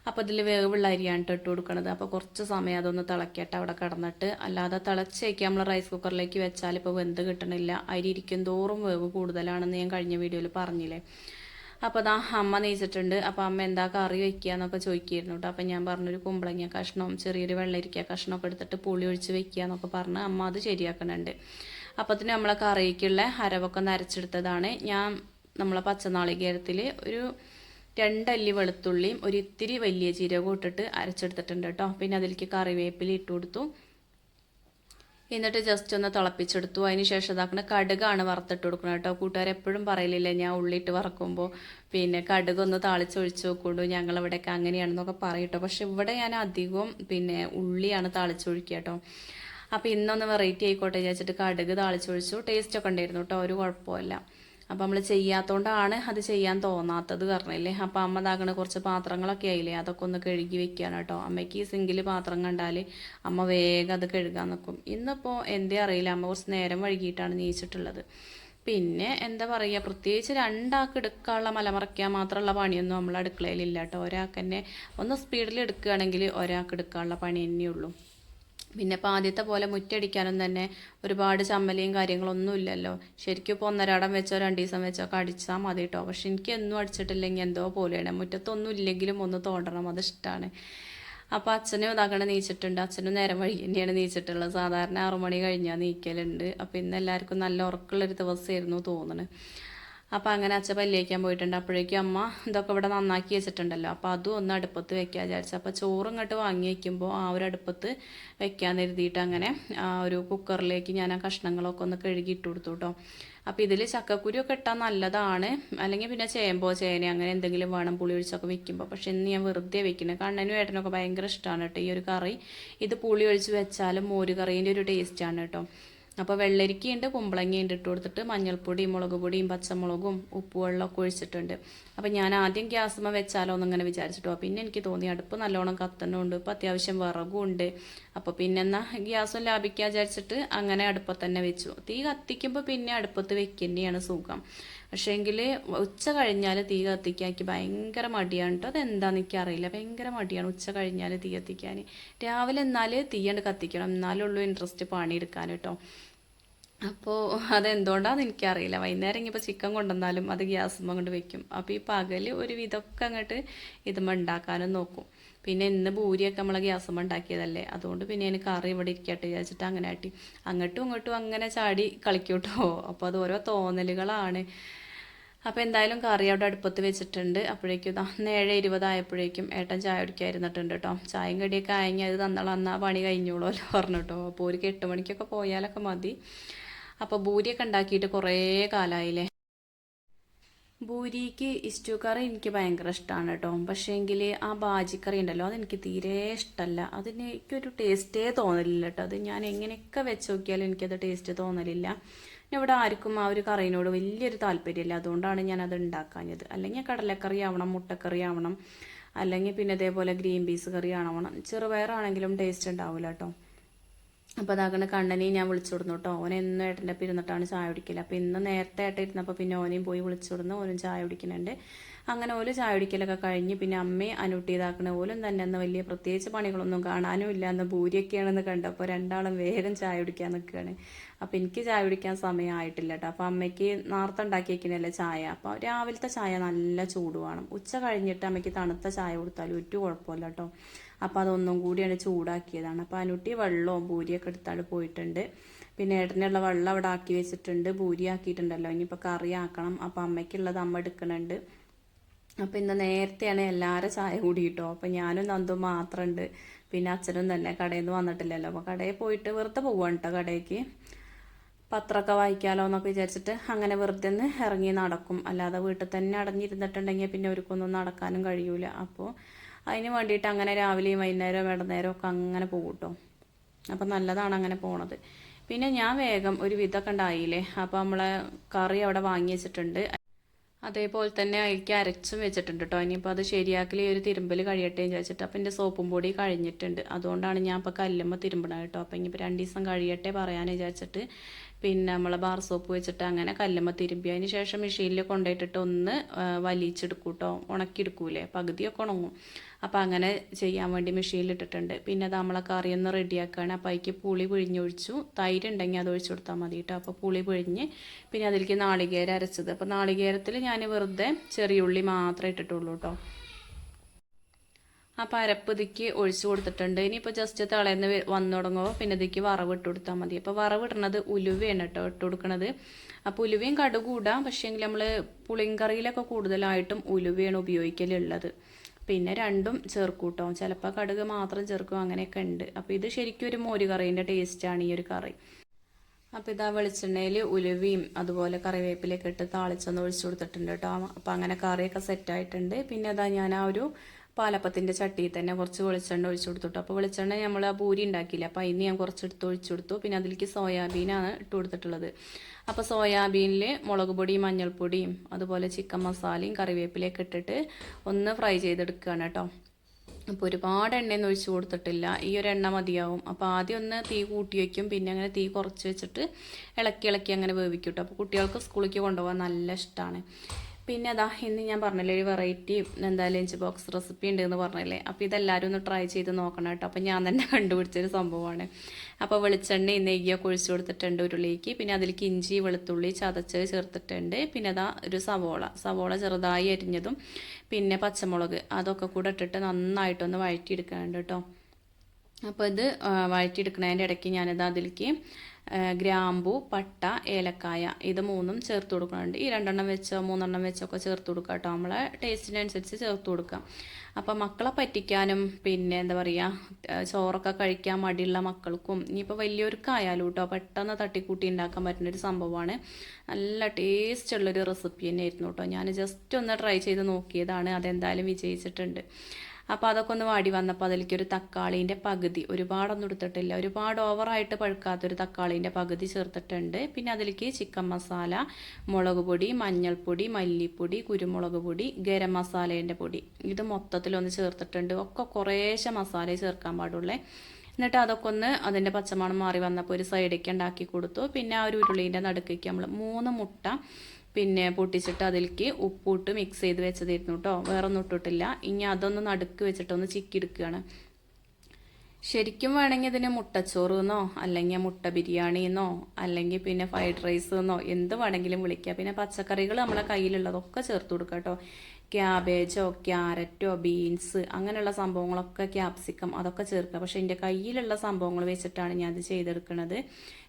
അപ്പോൾ ഇതിൽ വേവുള്ള അരിയാണ് ഇട്ട് കൊടുക്കണത്. അപ്പോൾ കുറച്ച് സമയം അതൊന്ന് തിളക്കട്ടെ അവിടെ കിടന്നിട്ട് അല്ലാതെ തിളച്ചേക്ക് നമ്മൾ റൈസ് കുക്കറിലേക്ക് വെച്ചാൽ ഇപ്പോൾ വെന്ത് കിട്ടണില്ല. അരി ഇരിക്കും തോറും വേവ് കൂടുതലാണെന്ന് ഞാൻ കഴിഞ്ഞ വീഡിയോയിൽ പറഞ്ഞില്ലേ. അപ്പോൾ അതാ അമ്മ നീച്ചിട്ടുണ്ട് അപ്പോൾ അമ്മ എന്താ കറി വെക്കുക എന്നൊക്കെ ചോദിക്കുകയായിരുന്നു കേട്ടോ അപ്പോൾ ഞാൻ പറഞ്ഞൊരു കുമ്പളങ്ങ കഷ്ണവും ചെറിയൊരു വെള്ളരിക്ക കഷ്ണമൊക്കെ എടുത്തിട്ട് പുളി ഒഴിച്ച് വെക്കുക എന്നൊക്കെ പറഞ്ഞ് അമ്മ അത് ശരിയാക്കുന്നുണ്ട് അപ്പത്തിന് നമ്മളെ കറിക്കുള്ള അരവൊക്കെ നരച്ചെടുത്തതാണ്. ഞാൻ നമ്മളെ പച്ചനാളികേരത്തിൽ ഒരു രണ്ടല്ലി വെളുത്തുള്ളിയും ഒരു ഇത്തിരി വലിയ ജീരകവും ഇട്ടിട്ട് അരച്ചെടുത്തിട്ടുണ്ട് കേട്ടോ. പിന്നെ അതിലേക്ക് കറിവേപ്പില ഇട്ട് കൊടുത്തു. എന്നിട്ട് ജസ്റ്റ് ഒന്ന് തിളപ്പിച്ചെടുത്തു. അതിന് ശേഷം ഇതാക്കുന്ന കടുകാണ് വറുത്തിട്ട് കൊടുക്കുന്നത് കേട്ടോ. കൂട്ടുകാർ എപ്പോഴും പറയലില്ലേ ഞാൻ ഉള്ളിയിട്ട് വറക്കുമ്പോൾ പിന്നെ കടുക് കടുകൊന്ന് താളിച്ചൊഴിച്ച് നോക്കുള്ളൂ ഞങ്ങളിവിടെയൊക്കെ അങ്ങനെയാണെന്നൊക്കെ പറയും കേട്ടോ. പക്ഷെ ഇവിടെ ഞാൻ അധികവും പിന്നെ ഉള്ളിയാണ് താളിച്ചൊഴിക്കുക കേട്ടോ. അപ്പോൾ ഇന്നൊന്ന് വെറൈറ്റി ആയിക്കോട്ടെ വിചാരിച്ചിട്ട് കടുക് താളിച്ചൊഴിച്ചു. ടേസ്റ്റൊക്കെ ഉണ്ടായിരുന്നു കേട്ടോ. ഒരു കുഴപ്പമില്ല അപ്പം നമ്മൾ ചെയ്യാത്തതുകൊണ്ടാണ് അത് ചെയ്യാൻ തോന്നാത്തത് പറഞ്ഞില്ലേ? അപ്പം അമ്മ ഇതാക്കണ കുറച്ച് പാത്രങ്ങളൊക്കെ ആയില്ലേ? അതൊക്കെ ഒന്ന് കഴുകി വെക്കുകയാണ് കേട്ടോ. അമ്മയ്ക്ക് ഈ സിങ്കിൽ പാത്രം കണ്ടാൽ അമ്മ വേഗം അത് കഴുകാൻ നിൽക്കും ഇന്നിപ്പോൾ എന്തേ അറിയില്ല. അമ്മ കുറച്ച് നേരം വൈകിട്ടാണ് നീച്ചിട്ടുള്ളത്. പിന്നെ എന്താ പറയുക പ്രത്യേകിച്ച് രണ്ടാൾക്ക് എടുക്കാനുള്ള മലമറയ്ക്കാൻ മാത്രമുള്ള പണിയൊന്നും നമ്മൾ അടുക്കളയിലില്ല കേട്ടോ. ഒരാൾക്ക് തന്നെ ഒന്ന് സ്പീഡിൽ എടുക്കുകയാണെങ്കിൽ ഒരാൾക്ക് എടുക്കാനുള്ള പണി തന്നെയുള്ളൂ. പിന്നെ ഇപ്പോൾ ആദ്യത്തെ പോലെ മുറ്റടിക്കാനും തന്നെ ഒരുപാട് ചമ്മലയും കാര്യങ്ങളൊന്നും ഇല്ലല്ലോ. ശരിക്കും ഇപ്പോൾ ഒന്നരാടം വെച്ചോ രണ്ട് ദിവസം വെച്ചോ ഒക്കെ അടിച്ചാൽ മതി കേട്ടോ പക്ഷെ എനിക്ക് എന്നും അടിച്ചിട്ടില്ലെങ്കിൽ എന്തോ പോലെയാണ്. മുറ്റത്തൊന്നും ഇല്ലെങ്കിലും ഒന്ന് തോണ്ടണം അത് ഇഷ്ടമാണ് അപ്പോൾ അച്ഛനും ഇതാക്കണ നീച്ചിട്ടുണ്ട്. അച്ഛനും നേരം വഴി തന്നെയാണ് നീച്ചിട്ടുള്ളത്. സാധാരണ ആറുമണി കഴിഞ്ഞാൽ നീക്കലുണ്ട്. അപ്പോൾ ഇന്ന് എല്ലാവർക്കും നല്ല ഉറക്കമുള്ളൊരു ദിവസമായിരുന്നു തോന്നുന്നത് അപ്പോൾ അങ്ങനെ അച്ഛൻ പല്ലിയേക്കാൻ പോയിട്ടുണ്ട്. അപ്പോഴേക്കും അമ്മ ഇതൊക്കെ ഇവിടെ നന്നാക്കി വെച്ചിട്ടുണ്ടല്ലോ. അപ്പോൾ അതും ഒന്ന് അടുപ്പത്ത് വെക്കാൻ വിചാരിച്ചു. അപ്പോൾ ചോറ് ഇങ്ങോട്ട് വാങ്ങി വയ്ക്കുമ്പോൾ ആ ഒരു അടുപ്പത്ത് വെക്കാൻ എഴുതിയിട്ട് അങ്ങനെ ആ ഒരു കുക്കറിലേക്ക് ഞാൻ ആ കഷ്ണങ്ങളൊക്കെ ഒന്ന് കഴുകി ഇട്ട് കൊടുത്തു കേട്ടോ അപ്പോൾ ഇതിൽ ചക്കക്കുരിയൊക്കെ ഇട്ടാൽ നല്ലതാണ്. അല്ലെങ്കിൽ പിന്നെ ചേമ്പോ ചേന അങ്ങനെ എന്തെങ്കിലും വേണം പുളി ഒഴിച്ചൊക്കെ വെക്കുമ്പോൾ പക്ഷെ ഇന്ന് ഞാൻ വെറുതെ വെക്കുന്നത് കണ്ണനും ഏട്ടനൊക്കെ ഭയങ്കര ഇഷ്ടമാണ് കേട്ടോ ഈ ഒരു കറി. ഇത് പുളി ഒഴിച്ച് വെച്ചാലും മോര് കറീന്റെ ഒരു ടേസ്റ്റാണ് കേട്ടോ അപ്പോൾ വെള്ളരിക്കയുണ്ട് കുമ്പളങ്ങയുണ്ട് ഇട്ട് കൊടുത്തിട്ട് മഞ്ഞൾപ്പൊടിയും മുളക് പൊടിയും പച്ചമുളകും ഉപ്പുവെള്ളമൊക്കെ ഒഴിച്ചിട്ടുണ്ട്. അപ്പോൾ ഞാൻ ആദ്യം ഗ്യാസുമ്മ വെച്ചാലോ എന്നിങ്ങനെ വിചാരിച്ചിട്ടോ. പിന്നെ എനിക്ക് തോന്നി അടുപ്പ് നല്ലോണം കത്തണമുണ്ട് ഇപ്പോൾ അത്യാവശ്യം വിറകും ഉണ്ട് അപ്പോൾ പിന്നെ എന്നാൽ ഗ്യാസും ലാഭിക്കാൻ വിചാരിച്ചിട്ട് അങ്ങനെ അടുപ്പത്തന്നെ വെച്ചു. തീ കത്തിക്കുമ്പോൾ പിന്നെ അടുപ്പത്ത് വെക്കേണ്ടിയാണ് സുഖം. പക്ഷേങ്കിൽ ഉച്ച കഴിഞ്ഞാൽ തീ കത്തിക്കാൻ എനിക്ക് ഭയങ്കര മടിയാണ് കേട്ടോ അതെന്താണെന്ന് എനിക്കറിയില്ല. ഭയങ്കര മടിയാണ് ഉച്ച കഴിഞ്ഞാൽ തീ കത്തിക്കാൻ രാവിലെ എന്നാൽ തീയണ്ട് കത്തിക്കണം. എന്നാലുള്ളൂ ഇൻട്രസ്റ്റ് പണിയെടുക്കാൻ കേട്ടോ അപ്പോൾ അതെന്തുകൊണ്ടാണെന്ന് എനിക്കറിയില്ല. വൈകുന്നേരം ഇനിയിപ്പോൾ ചിക്കൻ കൊണ്ടുവന്നാലും അത് ഗ്യാസും കൊണ്ട് വെക്കും. അപ്പോൾ ഈ പകൽ ഒരു വിധമൊക്കെ അങ്ങോട്ട് ഇതുമ്മ ഉണ്ടാക്കാനും നോക്കും. പിന്നെ ഇന്ന് ഭൂരിയൊക്കെ നമ്മളെ ഗ്യാസുമ്മ ഉണ്ടാക്കിയതല്ലേ അതുകൊണ്ട് പിന്നെ എനിക്ക് കറി ഇവിടെ ഇരിക്കട്ടെ വിചാരിച്ചിട്ട് അങ്ങനെ ആട്ടി. അങ്ങോട്ടും ഇങ്ങോട്ടും അങ്ങനെ ചാടി കളിക്കൂട്ടോ അപ്പോൾ അത് ഓരോ തോന്നലുകളാണ്. അപ്പോൾ എന്തായാലും കറി അവിടെ അടുപ്പത്ത് വെച്ചിട്ടുണ്ട്. അപ്പോഴേക്കും ഇതാ ഏഴ് ഇരുപതായപ്പോഴേക്കും ഏട്ടൻ ചായ കുടിക്കാതിരുന്നിട്ടുണ്ട് കേട്ടോ. ചായയും കടിയൊക്കെ ആയെങ്കിൽ അത് തന്നോളാം. എന്നാൽ പണി കഴിഞ്ഞോളൂല്ലോ പറഞ്ഞു കേട്ടോ. അപ്പോൾ ഒരു എട്ട് മണിക്കൊക്കെ പോയാലൊക്കെ മതി. അപ്പോൾ ഭൂരിയൊക്കെ ഉണ്ടാക്കിയിട്ട് കുറേ കാലമായില്ലേ ഭൂരിക്ക് ഇസ്റ്റു കറി എനിക്ക് ഭയങ്കര ഇഷ്ടമാണ് കേട്ടോ. പക്ഷേ എങ്കിൽ ആ ബാജിക്കറി ഉണ്ടല്ലോ അതെനിക്ക് തീരെ ഇഷ്ടമല്ല അതിന് എനിക്കൊരു ടേസ്റ്റേ തോന്നലില്ല കേട്ടോ. അത് ഞാൻ എങ്ങനെയൊക്കെ വെച്ച് നോക്കിയാലും എനിക്കത് ടേസ്റ്റ് തോന്നലില്ല. ഇവിടെ ആർക്കും ആ ഒരു കറീനോട് വലിയൊരു താല്പര്യമില്ല. അതുകൊണ്ടാണ് ഞാൻ അത് ഉണ്ടാക്കാഞ്ഞത്. അല്ലെങ്കിൽ കടലക്കറി ആവണം മുട്ടക്കറി ആവണം അല്ലെങ്കിൽ പിന്നെ ഇതേപോലെ ഗ്രീൻ പീസ് കറി ആവണം. ചെറുപയറാണെങ്കിലും ടേസ്റ്റ് ഉണ്ടാവില്ല കേട്ടോ അപ്പോൾ അതാകണ കണ്ണനെയും ഞാൻ വിളിച്ചു കൊടുന്നു കേട്ടോ ഓൻ എന്നും ഏട്ടന്റെ അപ്പം ഇരുന്നിട്ടാണ് ചായ കുടിക്കൽ അപ്പോൾ ഇന്ന് നേരത്തെ ഏട്ടൻ ഇരുന്നപ്പോൾ പിന്നെ ഓനെയും പോയി വിളിച്ചു കൊടുന്നു ഓനും ചായ കുടിക്കുന്നുണ്ട് അങ്ങനെ ഓൽ ചായ കുടിക്കലൊക്കെ കഴിഞ്ഞ് പിന്നെ അമ്മയും അനുട്ടി ഇതാക്കണ. ഓലും തന്നെ അന്ന് വലിയ പ്രത്യേകിച്ച് പണികളൊന്നും കാണാനും ഇല്ല അന്ന് ഭൂരിയൊക്കെയാണെന്ന് കണ്ടപ്പോൾ രണ്ടാളും വേഗം ചായ കുടിക്കാൻ നിൽക്കുകയാണ് അപ്പോൾ എനിക്ക് ചായ കുടിക്കാൻ സമയമായിട്ടില്ല കേട്ടോ അപ്പോൾ അമ്മയ്ക്ക് നേരത്തെ ഉണ്ടാക്കിയേക്കണല്ലേ ചായ. അപ്പോൾ രാവിലത്തെ ചായ നല്ല ചൂട് വേണം. ഉച്ച കഴിഞ്ഞിട്ട് അമ്മയ്ക്ക് തണുത്ത ചായ കൊടുത്താലും ഒറ്റ കുഴപ്പമില്ല കേട്ടോ അപ്പോൾ അതൊന്നും കൂടിയാണ് ചൂടാക്കിയതാണ്. അപ്പോൾ അനുട്ടി വെള്ളവും പൂരിയൊക്കെ എടുത്താൽ പോയിട്ടുണ്ട്. പിന്നെ ഏട്ടനുള്ള വെള്ളം അവിടെ ആക്കി വെച്ചിട്ടുണ്ട്. പൂരി ആക്കിയിട്ടുണ്ടല്ലോ. ഇനിയിപ്പോൾ കറി ആക്കണം. അപ്പോൾ അമ്മയ്ക്കുള്ളത് അമ്മ എടുക്കണുണ്ട് അപ്പോൾ ഇന്ന് നേരത്തെയാണ് എല്ലാവരും ചായ കൂടി അപ്പോൾ ഞാനും നന്ദും മാത്രമുണ്ട് പിന്നെ അച്ഛനും തന്നെ കടയിൽ നിന്ന് വന്നിട്ടില്ലല്ലോ. അപ്പോൾ കടയിൽ പോയിട്ട് വെറുതെ പോവാണ് കേട്ടോ കടയ്ക്ക് പത്രമൊക്കെ വായിക്കാലോ എന്നൊക്കെ വിചാരിച്ചിട്ട് അങ്ങനെ വെറുതെ ഒന്ന് ഇറങ്ങി നടക്കും. അല്ലാതെ വീട്ടിൽ തന്നെ അടഞ്ഞിരുന്നിട്ടുണ്ടെങ്കിൽ പിന്നെ അവർക്കൊന്നും നടക്കാനും കഴിയൂല. അപ്പോൾ അതിന് വേണ്ടിയിട്ട് അങ്ങനെ രാവിലെയും വൈകുന്നേരവും ഇടനേരവും ഒക്കെ അങ്ങനെ പോകും കേട്ടോ അപ്പം നല്ലതാണ് അങ്ങനെ പോണത്. പിന്നെ ഞാൻ വേഗം ഒരു വിധമൊക്കെ ഉണ്ടായില്ലേ? അപ്പോൾ നമ്മളെ കറി അവിടെ വാങ്ങി വെച്ചിട്ടുണ്ട്. അതേപോലെ തന്നെ അതിലേക്ക് അരച്ചും വെച്ചിട്ടുണ്ട് കേട്ടോ ഇനിയിപ്പോൾ അത് ശരിയാക്കി ഒരു തിരുമ്പൽ കഴിയട്ടെ എന്ന് ചോദിച്ചിട്ട് അപ്പം എന്റെ സോപ്പും പൊടി കഴിഞ്ഞിട്ടുണ്ട്. അതുകൊണ്ടാണ് ഞാൻ ഇപ്പോൾ കല്ലുമ്പോൾ തിരുമ്പണത് കേട്ടോ അപ്പം ഇനിയിപ്പോൾ രണ്ട് ദിവസം കഴിയട്ടെ പറയാൻ വിചാരിച്ചിട്ട് പിന്നെ നമ്മളെ ബാർ സോപ്പ് വെച്ചിട്ട് അങ്ങനെ കല്ലുമ്മ തിരുമ്പി അതിന് ശേഷം മെഷീനിൽ കൊണ്ടുപോയിട്ടിട്ട് ഒന്ന് വലിച്ചെടുക്കും കേട്ടോ ഉണക്കിയെടുക്കൂലേ. പകുതിയൊക്കെ ഉണങ്ങും. അപ്പോൾ അങ്ങനെ ചെയ്യാൻ വേണ്ടി മെഷീനിൽ ഇട്ടിട്ടുണ്ട്. പിന്നെ അത് നമ്മളെ കറി ഒന്ന് റെഡിയാക്കുകയാണ് അപ്പോൾ അതിക്ക് പുളി പിഴിഞ്ഞൊഴിച്ചു. തൈര് ഉണ്ടെങ്കിൽ അത് ഒഴിച്ചു കൊടുത്താൽ മതി കേട്ടോ അപ്പോൾ പുളി പിഴിഞ്ഞ് പിന്നെ അതിലേക്ക് നാളികേരം അരച്ചത്. അപ്പോൾ നാളികേരത്തിൽ ഞാൻ വെറുതെ ചെറിയുള്ളി മാത്രമേ ഇട്ടിട്ടുള്ളൂ കേട്ടോ അപ്പോൾ അരപ്പ് ഇതിക്ക് ഒഴിച്ചു കൊടുത്തിട്ടുണ്ട്. ഇനിയിപ്പോൾ ജസ്റ്റ് തളയുന്ന വന്നു തുടങ്ങുമ്പോൾ പിന്നെ ഇതിക്ക് വറവ് ഇട്ട് കൊടുത്താൽ മതി. അപ്പോൾ വറവ് ഇടണത് ഉലുവയാണ് കേട്ടോ ഇട്ട് കൊടുക്കണത്. അപ്പോൾ ഉലുവയും കടുകും ഇടാം പക്ഷേങ്കിൽ നമ്മൾ പുളിങ്കറിയിലൊക്കെ കൂടുതലായിട്ടും ഉലുവയാണ് ഉപയോഗിക്കലുള്ളത്. പിന്നെ രണ്ടും ചേർക്കൂട്ടോ ചിലപ്പോൾ കടുക് മാത്രം ചേർക്കും. അങ്ങനെയൊക്കെ ഉണ്ട് അപ്പോൾ ഇത് ശരിക്കും ഒരു മോര് കറീന്റെ ടേസ്റ്റാണ് ഈ ഒരു കറി. അപ്പോൾ ഇതാ വെളിച്ചെണ്ണയിൽ ഉലുവയും അതുപോലെ കറിവേപ്പിലൊക്കെ ഇട്ട് താളിച്ചൊന്ന് ഒഴിച്ചു കൊടുത്തിട്ടുണ്ട് കേട്ടോ. അപ്പോൾ അങ്ങനെ കറിയൊക്കെ സെറ്റായിട്ടുണ്ട് പിന്നെ അതാ ഞാൻ ആ ഒരു പാലപ്പത്തിന്റെ ചട്ടിയിൽ തന്നെ കുറച്ച് വെളിച്ചെണ്ണ ഒഴിച്ചു കൊടുത്തിട്ടു. അപ്പോൾ വെളിച്ചെണ്ണ നമ്മൾ ആ പൂരി ഉണ്ടാക്കിയില്ല അപ്പോൾ അതിന് ഞാൻ കുറച്ചെടുത്ത് ഒഴിച്ചു കൊടുത്തു. പിന്നെ അതിലേക്ക് സോയാബീനാണ് ഇട്ട് കൊടുത്തിട്ടുള്ളത്. അപ്പോൾ സോയാബീനിൽ മുളക് പൊടിയും മഞ്ഞൾപ്പൊടിയും അതുപോലെ ചിക്കൻ മസാലയും കറിവേപ്പിലയൊക്കെ ഇട്ടിട്ട് ഒന്ന് ഫ്രൈ ചെയ്തെടുക്കുകയാണ് കേട്ടോ. അപ്പോൾ ഒരുപാട് എണ്ണയൊന്നും ഒഴിച്ച് കൊടുത്തിട്ടില്ല. ഈ ഒരു എണ്ണ മതിയാവും. അപ്പോൾ ആദ്യം ഒന്ന് തീ കൂട്ടി വയ്ക്കും പിന്നെ അങ്ങനെ തീ കുറച്ച് വെച്ചിട്ട് ഇളക്കി ഇളക്കി അങ്ങനെ വേവിക്കും കേട്ടോ. അപ്പോൾ കുട്ടികൾക്ക് സ്കൂളിലേക്ക് കൊണ്ടുപോകാൻ നല്ല ഇഷ്ടമാണ് പിന്നെ അതാ ഇന്ന് ഞാൻ പറഞ്ഞില്ലേ ഒരു വെറൈറ്റി എന്താ ലഞ്ച് ബോക്സ് റെസിപ്പി ഉണ്ട് എന്ന് പറഞ്ഞില്ലേ. അപ്പോൾ ഇതെല്ലാവരും ഒന്ന് ട്രൈ ചെയ്ത് നോക്കണം കേട്ടോ. അപ്പോൾ ഞാൻ തന്നെ കണ്ടുപിടിച്ചൊരു സംഭവമാണ്. അപ്പോൾ വെളിച്ചെണ്ണ നെയ്യൊക്കെ ഒഴിച്ചു കൊടുത്തിട്ടുണ്ട് ഉരുളിക്ക്. പിന്നെ അതിലേക്ക് ഇഞ്ചി വെളുത്തുള്ളി ചതച്ച് ചേർത്തിട്ടുണ്ട്. പിന്നെ അതാ ഒരു സവോള. സവോള ചെറുതായി അരിഞ്ഞതും പിന്നെ പച്ചമുളക് അതൊക്കെ കൂടെ ഇട്ടിട്ട് നന്നായിട്ടൊന്ന് വഴറ്റിയെടുക്കാനുണ്ട് കേട്ടോ. അപ്പോൾ ഇത് വഴറ്റിയെടുക്കുന്നതിന്റെ ഇടയ്ക്ക് ഞാനിത് അതിലേക്ക് ഗ്രാമ്പു പട്ട ഏലക്കായ ഇത് മൂന്നും ചേർത്ത് കൊടുക്കുന്നുണ്ട്. ഈ രണ്ടെണ്ണം വെച്ചോ മൂന്നെണ്ണം വെച്ചോ ഒക്കെ ചേർത്ത് കൊടുക്കുക കേട്ടോ. നമ്മളെ ടേസ്റ്റിനനുസരിച്ച് ചേർത്ത് കൊടുക്കാം അപ്പോൾ മക്കളെ പറ്റിക്കാനും പിന്നെ എന്താ പറയുക ചോറൊക്കെ കഴിക്കാൻ മടിയുള്ള മക്കൾക്കും ഇനിയിപ്പോൾ വലിയവർക്കായാലും കേട്ടോ പെട്ടെന്ന് തട്ടിക്കൂട്ടി ഉണ്ടാക്കാൻ പറ്റുന്ന ഒരു സംഭവമാണ്. നല്ല ടേസ്റ്റ് ഉള്ളൊരു റെസിപ്പി തന്നെയായിരുന്നു കേട്ടോ. ഞാൻ ജസ്റ്റ് ഒന്ന് ട്രൈ ചെയ്ത് നോക്കിയതാണ്. അതെന്തായാലും വിജയിച്ചിട്ടുണ്ട്. അപ്പോൾ അതൊക്കെ ഒന്ന് വാടി വന്നപ്പോൾ അതിലേക്ക് ഒരു തക്കാളീന്റെ പകുതി ഒരുപാടൊന്നും എടുത്തിട്ടില്ല. ഒരുപാട് ഓവറായിട്ട് പഴുക്കാത്തൊരു തക്കാളീന്റെ പകുതി ചേർത്തിട്ടുണ്ട്. പിന്നെ അതിലേക്ക് ചിക്കൻ മസാല മുളക് പൊടി മഞ്ഞൾപ്പൊടി മല്ലിപ്പൊടി കുരുമുളക് പൊടി ഗരം മസാലേന്റെ പൊടി. ഇത് മൊത്തത്തിലൊന്ന് ചേർത്തിട്ടുണ്ട്. ഒക്കെ കുറേശ്ശെ മസാല ചേർക്കാൻ പാടുള്ളേ. എന്നിട്ട് അതൊക്കെ ഒന്ന് അതിന്റെ പച്ചമണം മാറി വന്നപ്പോൾ ഒരു സൈഡേക്ക് ഉണ്ടാക്കി കൊടുത്തു. പിന്നെ ആ ഒരു ഉരുളീന്റെ നടുക്കേക്ക് നമ്മൾ മൂന്ന് മുട്ട പിന്നെ പൊട്ടിച്ചിട്ട് അതിലേക്ക് ഉപ്പിട്ട് മിക്സ് ചെയ്ത് വെച്ചതായിരുന്നു കേട്ടോ വേറെ ഒന്നും ഇട്ടിട്ടില്ല. ഇനി അതൊന്ന് നടുക്ക് വെച്ചിട്ട് ഒന്ന് ചിക്കി എടുക്കുകയാണ് ശരിക്കും വേണമെങ്കിൽ ഇതിന് മുട്ടച്ചോറ് എന്നോ അല്ലെങ്കിൽ മുട്ട ബിരിയാണി എന്നോ അല്ലെങ്കിൽ പിന്നെ ഫ്രൈഡ് റൈസ് എന്നോ എന്ത് വേണമെങ്കിലും വിളിക്കുക പിന്നെ പച്ചക്കറികൾ നമ്മളെ കയ്യിലുള്ളതൊക്കെ ചേർത്ത് കൊടുക്കുക കേട്ടോ ക്യാബേജോ ക്യാരറ്റോ ബീൻസ് അങ്ങനെയുള്ള സംഭവങ്ങളൊക്കെ ക്യാപ്സിക്കം അതൊക്കെ ചേർക്കുക. പക്ഷേ എന്റെ കയ്യിലുള്ള സംഭവങ്ങൾ വെച്ചിട്ടാണ് ഞാൻ ഇത് ചെയ്തെടുക്കുന്നത്.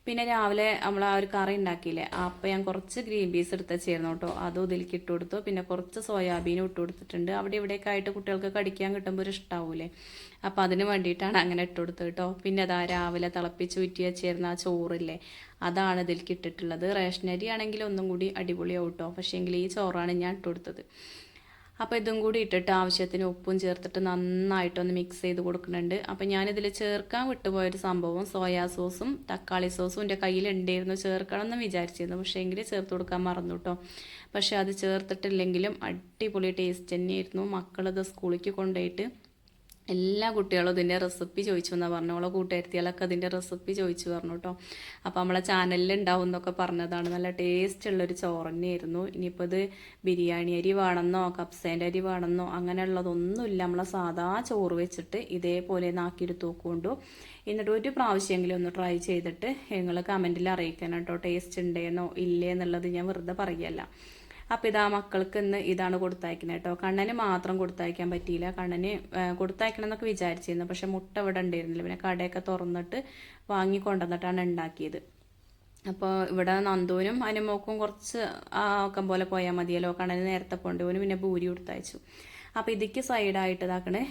പിന്നെ രാവിലെ നമ്മൾ ആ ഒരു കറി ഉണ്ടാക്കിയില്ലേ അപ്പം ഞാൻ കുറച്ച് ഗ്രീൻ പീസ് എടുത്ത് ചേർന്നു കേട്ടോ. അതും ഇതിലേക്ക് ഇട്ട് കൊടുത്തു. പിന്നെ കുറച്ച് സോയാബീനും ഇട്ട് കൊടുത്തിട്ടുണ്ട്. അവിടെ ഇവിടെയൊക്കെ ആയിട്ട് കുട്ടികൾക്ക് കടിക്കാൻ കിട്ടുമ്പോൾ ഒരു ഇഷ്ടാവൂലേ. അപ്പം അതിന് വേണ്ടിയിട്ടാണ് അങ്ങനെ ഇട്ട് കൊടുത്തത് കേട്ടോ. പിന്നെ അതാ രാവിലെ തിളപ്പിച്ച് ഊറ്റിയ ചേർന്ന ആ ചോറില്ലേ അതാണ് ഇതിലേക്ക് ഇട്ടിട്ടുള്ളത്. റേഷനരി ആണെങ്കിൽ ഒന്നും കൂടി അടിപൊളിയാവും കേട്ടോ. പക്ഷേ എങ്കിൽ ഈ ചോറാണ് ഞാൻ ഇട്ട് കൊടുത്തത്. അപ്പോൾ ഇതും കൂടി ഇട്ടിട്ട് ആവശ്യത്തിന് ഉപ്പും ചേർത്തിട്ട് നന്നായിട്ടൊന്ന് മിക്സ് ചെയ്ത് കൊടുക്കുന്നുണ്ട്. അപ്പോൾ ഞാനിതിൽ ചേർക്കാൻ വിട്ടുപോയൊരു സംഭവം സോയാ സോസും തക്കാളി സോസും എന്റെ കയ്യിലുണ്ടായിരുന്നു ചേർക്കണം എന്ന് വിചാരിച്ചിരുന്നു. പക്ഷേ എങ്കിൽ ചേർത്ത് കൊടുക്കാൻ മറന്നു കേട്ടോ. പക്ഷേ അത് ചേർത്തിട്ടില്ലെങ്കിലും അടിപൊളി ടേസ്റ്റ് തന്നെയായിരുന്നു. മക്കളത് സ്കൂളിലേക്ക് കൊണ്ടുപോയിട്ട് എല്ലാ കുട്ടികളും ഇതിന്റെ റെസിപ്പി ചോദിച്ചു എന്നാണ് പറഞ്ഞു. ഓളെ കൂട്ടുകാരത്തികളൊക്കെ റെസിപ്പി ചോദിച്ചു പറഞ്ഞു കേട്ടോ അപ്പോൾ നമ്മളെ ചാനലിൽ ഉണ്ടാവും എന്നൊക്കെ പറഞ്ഞതാണ്. നല്ല ടേസ്റ്റ് ഉള്ളൊരു ചോറ് തന്നെയായിരുന്നു ഇനിയിപ്പോൾ ഇത് ബിരിയാണി അരി വേണമെന്നോ കപ്സേന്റെ അരി വേണമെന്നോ അങ്ങനെയുള്ളതൊന്നുമില്ല. നമ്മളെ സാധാ ചോറ് വെച്ചിട്ട് ഇതേപോലെ നാക്കിയെടുത്ത് നോക്കൊണ്ടു എന്നിട്ട് ഒരു പ്രാവശ്യമെങ്കിലും ഒന്ന് ട്രൈ ചെയ്തിട്ട് നിങ്ങൾ കമന്റിൽ അറിയിക്കണം കേട്ടോ ടേസ്റ്റ് ഉണ്ടേന്നോ ഇല്ലേ എന്നുള്ളത് ഞാൻ വെറുതെ പറയല്ല. അപ്പോൾ ഇതാ മക്കൾക്ക് ഇന്ന് ഇതാണ് കൊടുത്തയക്കുന്നത് കേട്ടോ കണ്ണന് മാത്രം കൊടുത്തയക്കാൻ പറ്റിയില്ല. കണ്ണന് കൊടുത്തയക്കണം എന്നൊക്കെ വിചാരിച്ചിരുന്നു. പക്ഷെ മുട്ട ഇവിടെ ഉണ്ടായിരുന്നില്ല. പിന്നെ കടയൊക്കെ തുറന്നിട്ട് വാങ്ങി കൊണ്ടുവന്നിട്ടാണ് ഉണ്ടാക്കിയത്. അപ്പോൾ ഇവിടെ നന്ദുവിനും അനുമോക്കും കുറച്ച് ആക്കം പോലെ പോയാൽ മതിയല്ലോ. കണ്ണന് നേരത്തെ പോണ്ടവനും പിന്നെ ഭൂരി കൊടുത്തയച്ചു. അപ്പോൾ ഇതിക്ക് സൈഡായിട്ട് ഇതാക്കണേ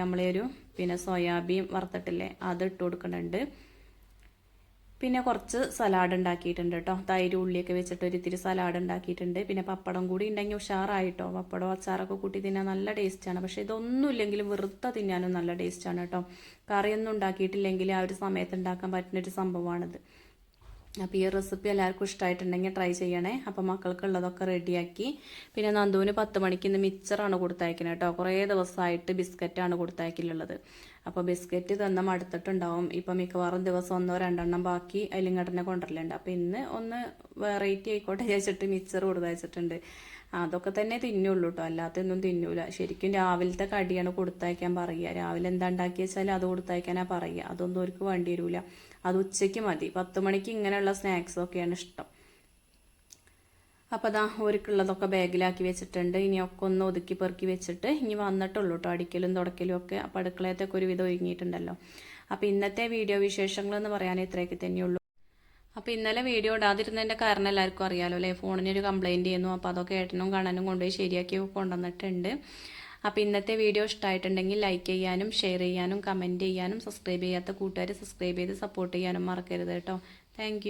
നമ്മളെ ഒരു പിന്നെ സോയാബീൻ വറുത്തിട്ടില്ലേ? അത് ഇട്ട് കൊടുക്കുന്നുണ്ട്. പിന്നെ കുറച്ച് സലാഡ് ഉണ്ടാക്കിയിട്ടുണ്ട് കേട്ടോ തൈര് ഉള്ളിയൊക്കെ വെച്ചിട്ട് ഒരു ഇത്തിരി സലാഡ് ഉണ്ടാക്കിയിട്ടുണ്ട്. പിന്നെ പപ്പടം കൂടി ഉണ്ടെങ്കിൽ ഉഷാറായിട്ടോ. പപ്പടം അച്ചാറൊക്കെ കൂട്ടി തിന്നാൻ നല്ല ടേസ്റ്റാണ് പക്ഷേ ഇതൊന്നും ഇല്ലെങ്കിലും വെറുത്ത തിന്നാനും നല്ല ടേസ്റ്റാണ് കേട്ടോ കറിയൊന്നും ഉണ്ടാക്കിയിട്ടില്ലെങ്കിൽ ആ ഒരു സമയത്ത് ഉണ്ടാക്കാൻ പറ്റുന്ന ഒരു സംഭവമാണിത്. അപ്പോൾ ഈ റെസിപ്പി എല്ലാവർക്കും ഇഷ്ടമായിട്ടുണ്ടെങ്കിൽ ട്രൈ ചെയ്യണേ. അപ്പോൾ മക്കൾക്കുള്ളതൊക്കെ റെഡിയാക്കി പിന്നെ നന്ദുവിന് പത്ത് മണിക്ക് ഇന്ന് മിച്ചറാണ് കൊടുത്തയക്കുന്നത് കേട്ടോ കുറേ ദിവസമായിട്ട് ബിസ്ക്കറ്റാണ് കൊടുത്തയക്കലുള്ളത്. അപ്പോൾ ബിസ്ക്കറ്റ് തന്നെ മടുത്തിട്ടുണ്ടാവും. ഇപ്പം മിക്കവാറും ദിവസം ഒന്നോ രണ്ടെണ്ണം ബാക്കി അലിങ്ങട്ടനെ കൊണ്ടുവരലുണ്ട്. അപ്പോൾ ഇന്ന് ഒന്ന് വെറൈറ്റി ആയിക്കോട്ടെ ചോദിച്ചിട്ട് മിച്ചർ കൊടുത്തയച്ചിട്ടുണ്ട്. അതൊക്കെ തന്നെ തിന്നുള്ളൂ കേട്ടോ അല്ലാത്തൊന്നും തിന്നൂല. ശരിക്കും രാവിലത്തെ കടിയാണ് കൊടുത്തയക്കാൻ പറയുക. രാവിലെ എന്താ ഉണ്ടാക്കി വെച്ചാൽ അത് കൊടുത്തയക്കാനാ പറയുക. അതൊന്നും അവർക്ക് വേണ്ടി വരില്ല അത് ഉച്ചയ്ക്ക് മതി. പത്ത് മണിക്ക് ഇങ്ങനെയുള്ള സ്നാക്സൊക്കെയാണ് ഇഷ്ടം. അപ്പോൾ അതാ ഒരുക്കുള്ളതൊക്കെ ബാഗിലാക്കി വെച്ചിട്ടുണ്ട്. ഇനി ഒക്കെ ഒന്ന് ഒതുക്കി പെറുക്കി വെച്ചിട്ട് ഇനി വന്നിട്ടുള്ളൂ കേട്ടോ അടിക്കലും തുടക്കലും ഒക്കെ. അപ്പോൾ അടുക്കളയത്തൊക്കെ ഒരുവിധം ഒരുങ്ങിയിട്ടുണ്ടല്ലോ. അപ്പോൾ ഇന്നത്തെ വീഡിയോ വിശേഷങ്ങൾ എന്ന് പറയാൻ ഇത്രയൊക്കെ തന്നെയുള്ളൂ. അപ്പോൾ ഇന്നലെ വീഡിയോ ഇടാതിരുന്നതിന്റെ കാരണം എല്ലാവർക്കും അറിയാലോ അല്ലേ? ഫോണിനൊരു കംപ്ലൈന്റ് ചെയ്യുന്നു. അപ്പോൾ അതൊക്കെ ഏട്ടനും കാണാനും കൊണ്ടുപോയി ശരിയാക്കി കൊണ്ടുവന്നിട്ടുണ്ട്. അപ്പോൾ ഇന്നത്തെ വീഡിയോ ഇഷ്ടമായിട്ടുണ്ടെങ്കിൽ ലൈക്ക് ചെയ്യാനും ഷെയർ ചെയ്യാനും കമന്റ് ചെയ്യാനും സബ്സ്ക്രൈബ് ചെയ്യാത്ത കൂട്ടുകാർ സബ്സ്ക്രൈബ് ചെയ്ത് സപ്പോർട്ട് ചെയ്യാനും മറക്കരുത് കേട്ടോ. താങ്ക്